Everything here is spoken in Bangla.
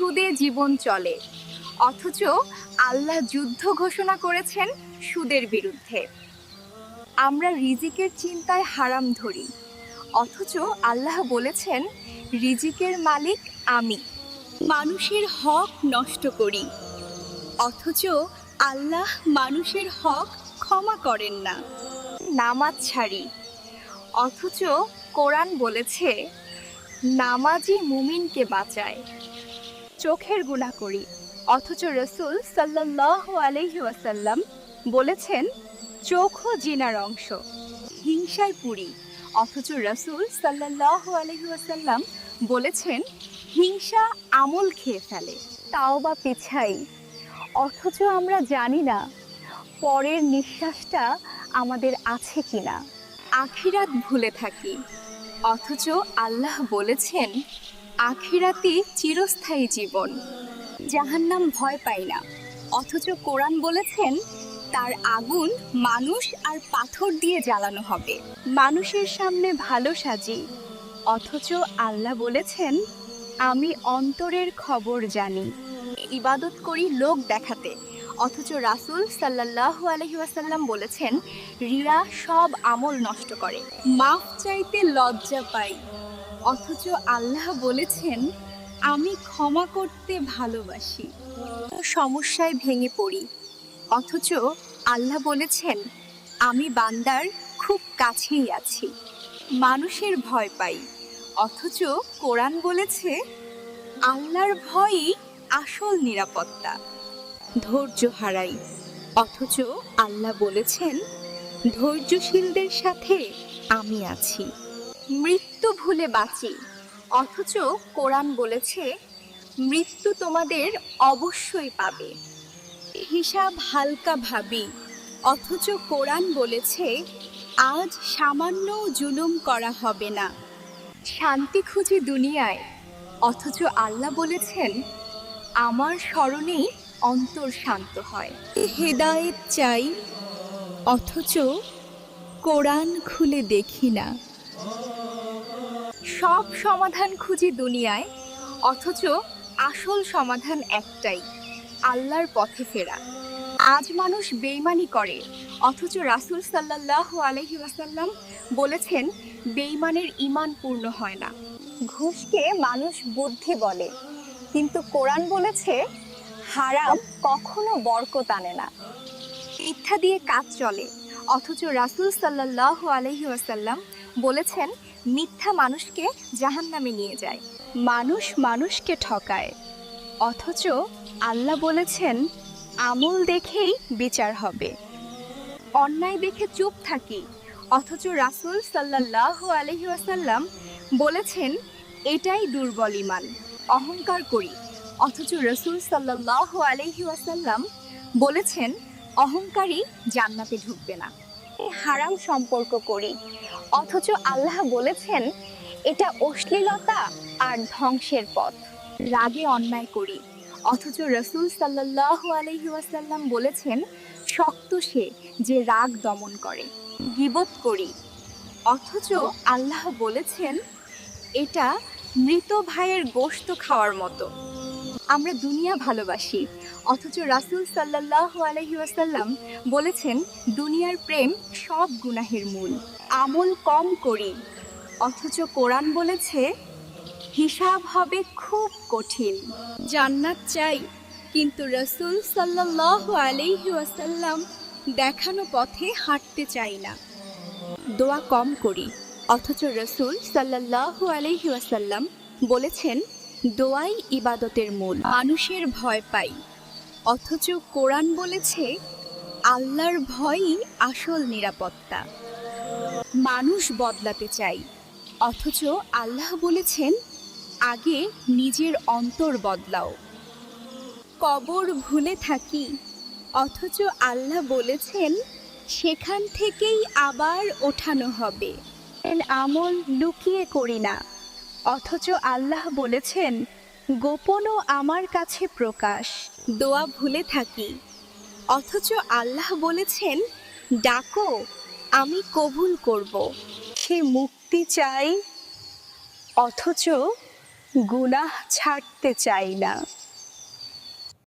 সুদে জীবন চলে। অথচ আল্লাহ যুদ্ধ ঘোষণা করেছেন সুদের বিরুদ্ধে। আমরা রিজিকের চিন্তায় হারাম ধরি। অথচ আল্লাহ বলেছেন, রিজিকের মালিক আমি। মানুষের হক নষ্ট করি। অথচ আল্লাহ মানুষের হক ক্ষমা করেন না। নামাজ ছাড়ি। অথচ কোরআন বলেছে, নামাজি মুমিনকে বাঁচায়। চোখের গুণা করি। অথচ রসুল সাল্লাহ আলহি ওয়াসাল্লাম বলেছেন, চোখও জিনার অংশ হিংসায় পুরি। অথচ রসুল সাল্লাহ আলহি ওয়াসাল্লাম বলেছেন, হিংসা আমল খেয়ে ফেলে, তাও বা পিছাই। অথচ আমরা জানি না, পরের নিঃশ্বাসটা আমাদের আছে কি না আখিরাত ভুলে থাকি। অথচ আল্লাহ বলেছেন আখিরাতি চিরস্থায়ী জীবন। যাহার জাহান্নাম ভয় পাই না। অথচ কোরআন বলেছেন, তার আগুন মানুষ আর পাথর দিয়ে জ্বালানো হবে। মানুষের সামনে ভালো সাজি। অথচ আল্লাহ বলেছেন, আমি অন্তরের খবর জানি। ইবাদত করি লোক দেখাতে। অথচ রাসূল সাল্লাল্লাহু আলাইহি ওয়াসাল্লাম বলেছেন রিয়া সব আমল নষ্ট করে। মাফ চাইতে লজ্জা পাই। অথচ আল্লাহ বলেছেন, আমি ক্ষমা করতে ভালোবাসি। সমস্যায় ভেঙে পড়ি। অথচ আল্লাহ বলেছেন, আমি বান্দার খুব কাছেই আছি। মানুষের ভয় পাই। অথচ কোরআন বলেছে, আল্লাহর ভয়ই আসল নিরাপত্তা। ধৈর্য হারাই। অথচ আল্লাহ বলেছেন, ধৈর্যশীলদের সাথে আমি আছি। মৃত্যু ভুলে বাঁচি। অথচ কোরআন বলেছে, মৃত্যু তোমাদের অবশ্যই পাবে। হিসাব হালকা ভাবি, অথচ কোরআন বলেছে, আজ সামান্য জুলুম করা হবে না। শান্তি খুঁজি দুনিয়ায়, অথচ আল্লাহ বলেছেন, আমার স্মরণেই অন্তর শান্ত হয়। হেদায়েত চাই, অথচ কোরআন খুলে দেখি না। সব সমাধান খুঁজি দুনিয়ায়, অথচ আসল সমাধান একটাই, আল্লাহর পথে ফেরা। আজ মানুষ বেইমানি করে, অথচ রাসূল সাল্লাল্লাহু আলাইহি ওয়াসাল্লাম বলেছেন বেইমানের ঈমান পূর্ণ হয় না। ঘুষকে মানুষ বুদ্ধি বলে, কিন্তু কোরআন বলেছে, হারাম কখনো বরকত আনে না। মিথ্যা দিয়ে কাজ চলে, অথচ রাসূল সাল্লাল্লাহু আলাইহি ওয়াসাল্লাম বলেছেন মিথ্যা মানুষকে জাহান্নামে নিয়ে যায়। মানুষ মানুষকে ঠকায়। অথচ আল্লাহ বলেছেন, আমল দেখেই বিচার হবে। অন্যায় দেখে চুপ থাকি। অথচ রাসূল সাল্লাল্লাহু আলাইহি ওয়াসাল্লাম বলেছেন, এটাই দুর্বল ইমান অহংকার করি। অথচ রসুল সাল্লাল্লাহু আলাইহি ওয়াসাল্লাম বলেছেন, অহংকারী জান্নাতে ঢুকবে না। হারাম সম্পর্ক করি। অথচ আল্লাহ বলেছেন, এটা অশ্লীলতা আর ধ্বংসের পথ। রাগে অন্যায় করি। অথচ রসুল সাল্লাল্লাহু আলাইহি ওয়াসাল্লাম বলেছেন, শক্ত সে যে রাগ দমন করে, গিবত করি। অথচ আল্লাহ বলেছেন, এটা মৃত ভাইয়ের গোশত খাওয়ার মতো। আমরা দুনিয়া ভালোবাসি। অথচ রাসূল সাল্লাল্লাহু আলাইহি ওয়াসাল্লাম বলেছেন, দুনিয়ার প্রেম সব গুনাহের মূল। আমল কম করি। অথচ কোরআন বলেছে, হিসাব হবে খুব কঠিন। জান্নাত চাই, কিন্তু রসুল সাল্লাল্লাহু আলাইহি ওয়াসাল্লাম দেখানো পথে হাঁটতে চাই না। দোয়া কম করি। অথচ রসুল সাল্লাল্লাহু আলাইহি ওয়াসাল্লাম বলেছেন দোয়াই ইবাদতের মূল। মানুষের ভয় পাই। অথচ কোরআন বলেছে, আল্লাহর ভয়ই আসল নিরাপত্তা। মানুষ বদলাতে চাই। অথচ আল্লাহ বলেছেন, আগে নিজের অন্তর বদলাও। কবর ভুলে থাকি। অথচ আল্লাহ বলেছেন, সেখান থেকেই আবার ওঠানো হবে। আমল লুকিয়ে করি না। অথচ আল্লাহ বলেছেন, গোপনও আমার কাছে প্রকাশ। দোয়া ভুলে থাকি। অথচ আল্লাহ বলেছেন, ডাকো, আমি কবুল করব। সে মুক্তি চাই, অথচ গুনাহ ছাড়তে চাই না।